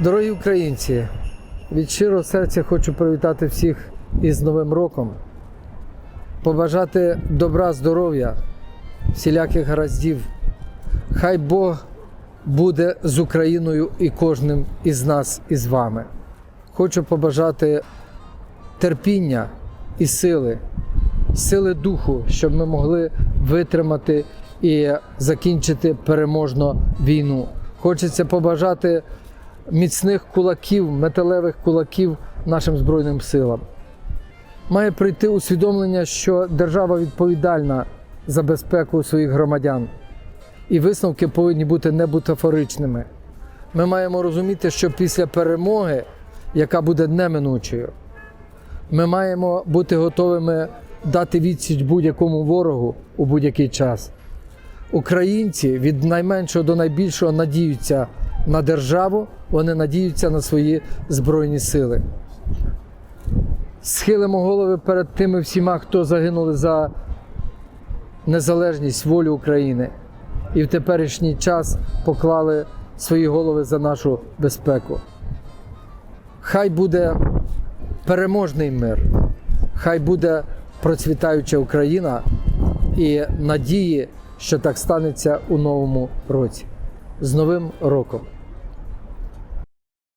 Дорогі українці, від щирого серця хочу привітати всіх із Новим роком, побажати добра, здоров'я, всіляких гараздів. Хай Бог буде з Україною і кожним із нас і з вами. Хочу побажати терпіння і сили, сили духу, щоб ми могли витримати і закінчити переможно війну. Хочеться побажати міцних кулаків, металевих кулаків нашим Збройним силам. Має прийти усвідомлення, що держава відповідальна за безпеку своїх громадян, і висновки повинні бути не бутафоричними. Ми маємо розуміти, що після перемоги, яка буде неминучою, ми маємо бути готовими дати відсіч будь-якому ворогу у будь-який час. Українці від найменшого до найбільшого надіються на державу, вони надіються на свої збройні сили. Схилимо голови перед тими всіма, хто загинули за незалежність, волю України, і в теперішній час поклали свої голови за нашу безпеку. Хай буде переможний мир, хай буде процвітаюча Україна і надії, що так станеться у новому році. З Новим роком!